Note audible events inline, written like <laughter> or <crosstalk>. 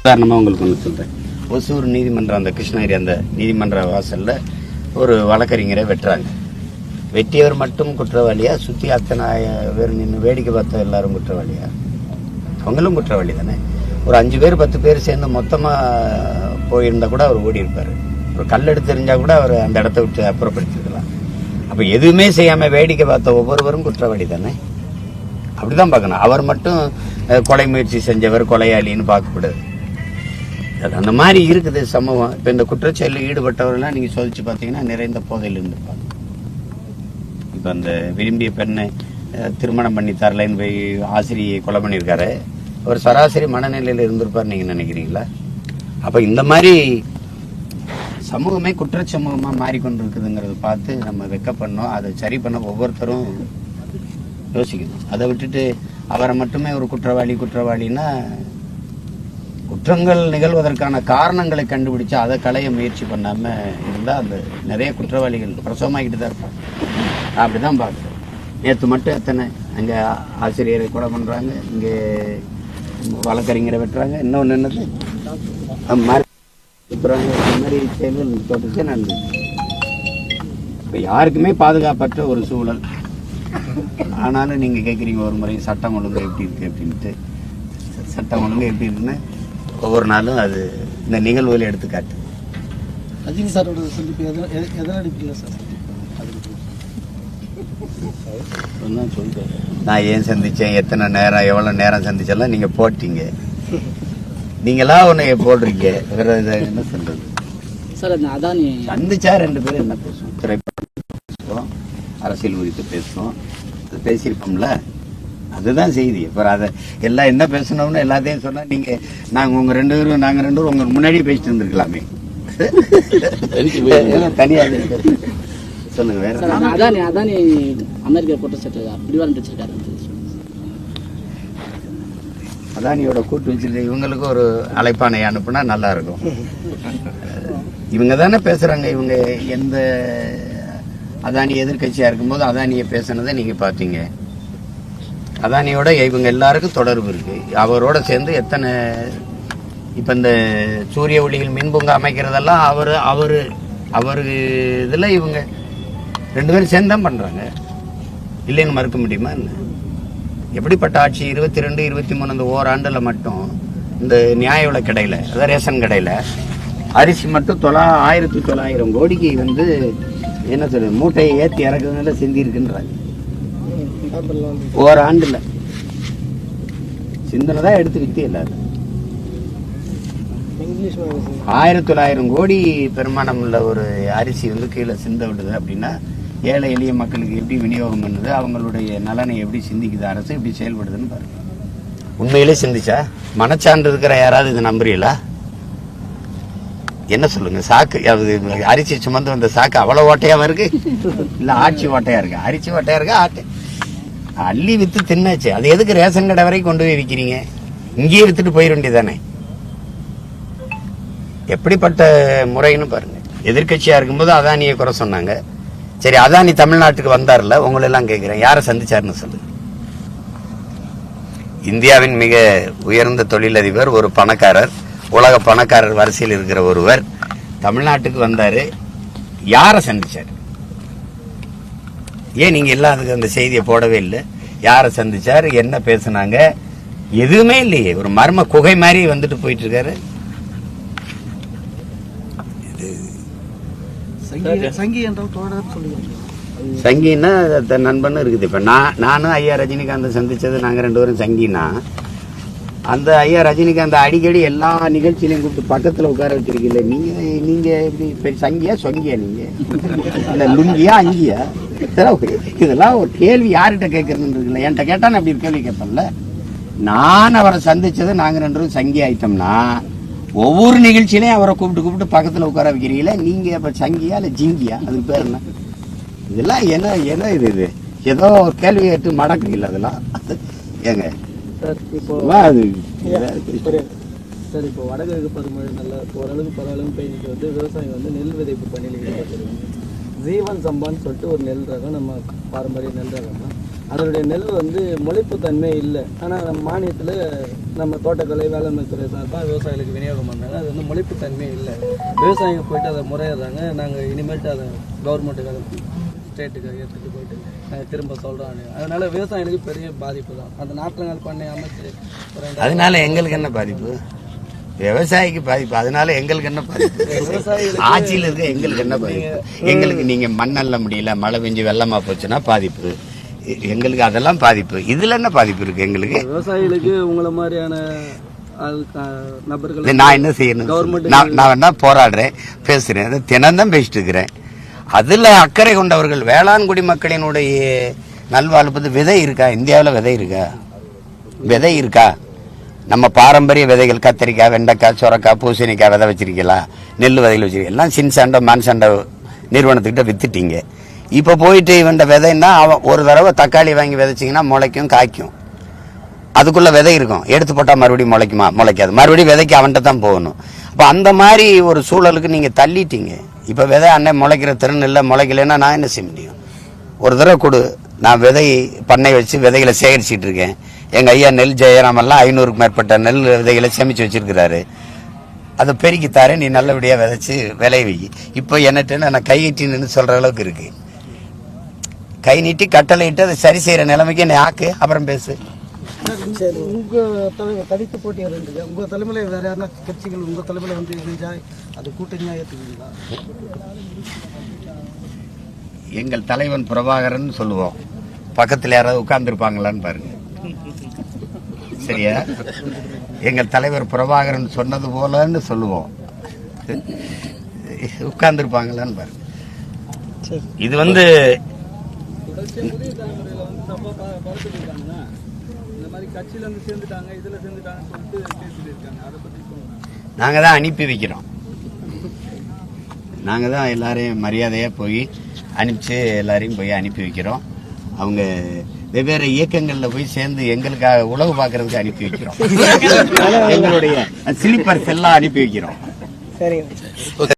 உதாரணமாக உங்களுக்கு ஒன்று சொல்கிறேன் ஒசூர் நீதிமன்றம் அந்த கிருஷ்ணகிரி அந்த நீதிமன்ற வாசலில் ஒரு வழக்கறிஞரை வெட்டுறாங்க. வெட்டியவர் மட்டும் குற்றவாளியா? சுற்றி அத்தனை பேர் நின்று வேடிக்கை பார்த்த எல்லாரும் குற்றவாளியா? அவங்களும் குற்றவாளி தானே? ஒரு அஞ்சு பேர் பத்து பேர் சேர்ந்து மொத்தமாக போயிருந்தா கூட அவர் ஓடி இருப்பார். ஒரு கல் எடுத்து தெரிஞ்சா கூட அவர் அந்த இடத்த விட்டு அப்புறப்படுத்திருக்கலாம். அப்போ எதுவுமே செய்யாமல் வேடிக்கை பார்த்த ஒவ்வொருவரும் குற்றவாளி தானே? அப்படிதான் பார்க்கணும். அவர் மட்டும் கொலை முயற்சி செஞ்சவர் கொலையாளின்னு பார்க்கக்கூடாது. அந்த மாதிரி இருக்குது சமூகம். இப்போ இந்த குற்றச்செயலில் ஈடுபட்டவர்கள்லாம் நீங்கள் சோதிச்சு பார்த்தீங்கன்னா நிறைந்த போதையில் இருந்திருப்பாங்க. இப்போ அந்த விரும்பிய பெண்ணை திருமணம் பண்ணி தரலைன்னு போய் ஆசிரியை கொலை பண்ணியிருக்காரு. அவர் சராசரி மனநிலையில் இருந்திருப்பார் நீங்கள் நினைக்கிறீங்களா? அப்போ இந்த மாதிரி சமூகமே குற்றச்சமூகமாக மாறிக்கொண்டிருக்குதுங்கிறத பார்த்து நம்ம வெக்கப்படணும். அதை சரி பண்ண ஒவ்வொருத்தரும் யோசிக்கணும். அதை விட்டுட்டு அவரை மட்டுமே ஒரு குற்றவாளி குற்றவாளின்னா குற்றங்கள் நிகழ்வதற்கான காரணங்களை கண்டுபிடிச்சு அதை களைய முயற்சி பண்ணாம இருந்தால் அந்த நிறைய குற்றவாளிகள் பிரசவமாகிட்டு தான் இருப்பாங்க. நான் அப்படிதான் பார்க்குறேன் நேற்று மட்டும் எத்தனை? அங்கே ஆசிரியரை கொலை பண்ணுறாங்க இங்கே வழக்கறிஞரை வெட்டுறாங்க இன்னொன்று என்னது? அஹ் மாதிரி இந்த மாதிரி செயல்கள் தொடர்ச்சியாக நடந்தது இப்போ யாருக்குமே பாதுகாப்பற்ற ஒரு சூழல். ஆனாலும் நீங்கள் கேட்குறீங்க ஒரு முறை சட்டம் ஒழுங்கு எப்படி இருக்குது அப்படின்ட்டு. சட்டம் ஒழுங்கு எப்படி இருக்குன்னு ஒவ்வொரு நாளும் அது இந்த நிகழ்வுகளை எடுத்துக்காட்டு. ரஜினி சாரோட சந்திப்பு எதன- எத- எதன் அடிப்படையில் சார். நான் ஏன் சந்திச்சேன்? எத்தனை நேரம் எவ்வளவு நேரம் சந்திச்செல்லாம் நீங்க போட்டீங்க. நீங்களா உன்னை போடுறீங்க? வேற என்ன சொல்றது? சார் அந்த அதானி சந்திச்சா ரெண்டு பேரும் என்ன பேசுவோம்? திரைப்படம் பேசுவோம் அரசியல் குறித்து பேசுவோம். பேசியிருப்போம்ல? அதுதான் செய்தி. அப்புறம் அதை எல்லாம் என்ன பேசணும்னு எல்லாத்தையும் சொன்னா நீங்க நாங்க உங்க ரெண்டு பேரும் நாங்க ரெண்டு பேரும் உங்க முன்னாடியே பேசிட்டு இருந்திருக்கலாமே. ஏன்னா தனியா இருக்கு. சொல்லுங்க வேற அதானி அதானி அமெரிக்கா குற்றச்சாட்டு பிடிவாரம் வச்சிருக்காரு அதானியோட கூட்டு வச்சிருக்க இவங்களுக்கு ஒரு அழைப்பானை அனுப்புனா நல்லா இருக்கும் இவங்க தானே பேசுறாங்க இவங்க எந்த அதானி எதிர்க்கட்சியா இருக்கும்போது அதானியை பேசுனதை நீங்க பாத்தீங்க அதானியோட இவங்க எல்லாருக்கும் தொடர்பு இருக்கு. அவரோட சேர்ந்து எத்தனை இப்ப இந்த சூரிய ஒளியில் மின்பூங்கா அமைக்கிறதெல்லாம் அவர் அவரு அவர் இதில் இவங்க ரெண்டு பேரும் சேர்ந்து தான் பண்றாங்க. இல்லைன்னு மறுக்க முடியுமா என்ன? எப்படிப்பட்ட ஆட்சி? இருபத்தி ரெண்டு இருபத்தி மூணு அந்த ஓராண்டில் மட்டும் இந்த நியாய விலை கடையில் அதாவது ரேஷன் கடையில் அரிசி மட்டும் தொள்ளா ஆயிரத்தி தொள்ளாயிரம் கோடிக்கு வந்து என்ன சொல்றது மூட்டையை ஏற்றி இறக்குறதுனால சிந்தியிருக்குன்றாங்க. ஓராண்டில். சிந்தனை தான் எடுத்து வித்து மேகசின் ஆயிரத்தி தொள்ளாயிரம் கோடி பெருமானம் உள்ள ஒரு அரிசி வந்து கீழே சிந்த விடுது அப்படின்னா ஏழை எளிய மக்களுக்கு எப்படி விநியோகம் பண்ணுது அவங்களுடைய நலனை எப்படி சிந்திக்குது அரசு எப்படி செயல்படுதுன்னு பாருங்க. உண்மையிலே சிந்திச்சா? மனச்சான்று இருக்கிற யாராவது இது நம்புறீங்களா? என்ன சொல்லுங்க? சாக்கு அது அரிசி சுமந்து வந்த சாக்கு அவ்வளவு ஓட்டையாவா இருக்கு? இல்ல ஆட்சி ஓட்டையா இருக்கு? அரிசி ஓட்டையா இருக்கு? ஆட்டை. அள்ளி வித்து தின்னாச்சு. அது எதுக்கு ரேஷன் கடை வரைக்கும் கொண்டு போய் விற்கிறீங்க இங்கேயே வித்துட்டு போயிட வேண்டியதானே எப்படிப்பட்ட முறைன்னு பாருங்க. எதிர்கட்சியா இருக்கும்போது அதானியை குறை சொன்னாங்க. சரி அதானி தமிழ்நாட்டுக்கு வந்தார்ல உங்களெல்லாம் கேட்குறேன் யாரை சந்திச்சாருன்னு சொல்லுங்க இந்தியாவின் மிக உயர்ந்த தொழிலதிபர் ஒரு பணக்காரர் உலக பணக்காரர் வரிசையில் இருக்கிற ஒருவர் தமிழ்நாட்டுக்கு வந்தார். யாரை சந்திச்சார்? ஏன் நீங்க எல்லாம் அதுக்கு அந்த செய்தியை போடவே இல்லை? யாரை சந்திச்சார்? என்ன பேசுனாங்க? எதுவுமே இல்லையே. ஒரு மர்ம குகை மாதிரி வந்துட்டு போயிட்டு இருக்காரு சங்கின்னா தன் நண்பன் இருக்குது. இப்ப நான் நானும் ஐயா ரஜினிகாந்த் சந்திச்சது நாங்க ரெண்டு பேரும் சங்கினா அந்த ஐயா ரஜினிகாந்த் அடிக்கடி எல்லா நிகழ்ச்சியிலையும் கூப்பிட்டு பக்கத்துல உட்கார வச்சிருக்கீங்களே நீங்க நீங்க எப்படி சங்கியா சொங்கியா நீங்க? இல்ல லுங்கியா அங்கியா? இதெல்லாம் இதெல்லாம் ஒரு கேள்வி யார்கிட்ட கேட்கறதுன்னு இருக்குல்ல என்கிட்ட கேட்டா நான் அப்படி ஒரு கேள்வி கேட்பேன்ல. நான் அவரை சந்திச்சது நாங்க ரெண்டு சங்கி ஆயிட்டோம்னா ஒவ்வொரு நிகழ்ச்சியிலையும் அவரை கூப்பிட்டு கூப்பிட்டு பக்கத்துல உட்கார வைக்கிறீங்களே நீங்க இப்ப சங்கியா இல்ல ஜிங்கியா? அதுக்கு பேர் என்ன? இதெல்லாம் என்ன என்ன இது இது? ஏதோ ஒரு கேள்வி கேட்டு மடக்குறீங்களா அதெல்லாம். ஏங்க? அது சரி. இப்போ வடகிழக்கு பருவமழை நல்லா ஓரளவுக்கு பரவாயில்லன்னு பெய்ஞ்சிட்டு வந்து விவசாயம் வந்து நெல் விதைப்பு பணியில் ஈடுபட்டிருக்காங்க ஜீவன் சம்பான்னு சொல்லிட்டு ஒரு நெல் ரகம் நம்ம பாரம்பரிய நெல் ரகம் தான் அதனுடைய நெல் வந்து முளைப்பு தன்மை இல்லை. ஆனால் நம்ம மானியத்தில் நம்ம தோட்டக்கலை வேளாண்மை துறை சார்பாக விவசாயிகளுக்கு விநியோகம் பண்ணாங்க. அது வந்து முளைப்பு தன்மை இல்லை. விவசாயிங்க போயிட்டு அதை முறையிடுறாங்க. நாங்கள் இனிமேல்ட்டு அதை கவர்மெண்ட்டுக்கு அதை ஸ்டேட்டுக்கு எடுத்துகிட்டு போயிட்டு நாங்கள் திரும்ப சொல்கிறோம் அதனால் விவசாயிகளுக்கு பெரிய பாதிப்பு தான். அந்த நாற்றங்கால் பண்ணை அமைச்சு அதனால் அதனால எங்களுக்கு என்ன பாதிப்பு? விவசாயிக்கு பாதிப்பு அதனால எங்களுக்கு என்ன பாதிப்பு? ஆட்சியில் இருக்க எங்களுக்கு என்ன பாதிப்பு? எங்களுக்கு நீங்க மண்ணல்ல முடியல மழை பெஞ்சு வெள்ளமா போச்சுன்னா பாதிப்பு. எங்களுக்கு அதெல்லாம் பாதிப்பு. இதுல என்ன பாதிப்பு இருக்கு எங்களுக்கு? விவசாயிகளுக்கு உங்களை மாதிரியான நான் என்ன செய்யணும்? நான் நான் வேணா போராடுறேன் பேசுறேன். தினம்தான் பேசிட்டு இருக்கிறேன். அதுல அக்கறை கொண்டவர்கள் வேளாண் குடிமக்களினுடைய நல்வாழ்வு விதை இருக்கா? இந்தியாவில் விதை இருக்கா? விதை இருக்கா? நம்ம பாரம்பரிய விதைகள் கத்திரிக்காய் வெண்டைக்காய் சுரக்காய் பூசணிக்காய் விதை வச்சிருக்கலாம் நெல் விதைகள் வச்சிருக்கீங்க. எல்லாம் சின்சாண்டோ மான்சாண்டோ நிறுவனத்துக்கிட்ட வித்துட்டீங்க. இப்போ போயிட்டு இவன் விதைன்னா அவன் ஒரு தடவை தக்காளி வாங்கி விதைச்சிங்கன்னா முளைக்கும் காய்க்கும். அதுக்குள்ளே விதை இருக்கும். எடுத்து போட்டால் மறுபடியும் முளைக்குமா? முளைக்காது. மறுபடியும் விதைக்கு அவன்கிட்ட தான் போகணும். அப்போ அந்த மாதிரி ஒரு சூழலுக்கு நீங்கள் தள்ளிட்டீங்க. இப்போ விதை அண்ணன் முளைக்கிற திறன் இல்லை முளைக்கலைன்னா நான் என்ன செய்ய முடியும்? ஒரு தடவை கொடு. நான் விதை பண்ணை வச்சு விதைகளை சேகரிச்சிட்டு இருக்கேன். எங்க ஐயா நெல் ஜெயராம் எல்லாம் ஐநூறுக்கு மேற்பட்ட நெல் விதைகளை சேமிச்சு வச்சிருக்கிறாரு. அதை பெருக்கி தாரேன் நீ நல்லபடியா விதைச்சு விளைய வை. இப்போ என்னட்டு நான் கை நீட்டின்னு சொல்ற அளவுக்கு இருக்கு. கை நீட்டி கட்டளை இட்டு அதை சரி செய்யற நிலைமைக்கு என்னை ஆக்கு அப்புறம் பேசு. தனித்து இருந்தது? தலைமையில வேற யாருன்னா கட்சிகள் தலைமையில வந்து அது எங்கள் தலைவன் பிரபாகரன் சொல்லுவோம். பக்கத்துல யாராவது உட்கார்ந்துருப்பாங்களான்னு பாருங்க. சரியா? எங்கள் தலைவர் பிரபாகரன் சொன்னது போலன்னு சொல்லுவோம். உட்கார்ந்துருப்பாங்களான்னு பாருங்க. இது வந்து நாங்கள் நாங்க தான் அனுப்பி வைக்கிறோம். நாங்க தான் எல்லாரையும் மரியாதையா போய் அனுப்பிச்சு எல்லாரையும் போய் அனுப்பி வைக்கிறோம். அவங்க வெவ்வேறு இயக்கங்கள்ல போய் சேர்ந்து எங்களுக்காக உழவு பார்க்கறதுக்கு அனுப்பி வைக்கிறோம். <laughs> எங்களுடைய ஸ்லீப்பர்ஸ் எல்லாம் அனுப்பி வைக்கிறோம். சரிங்க.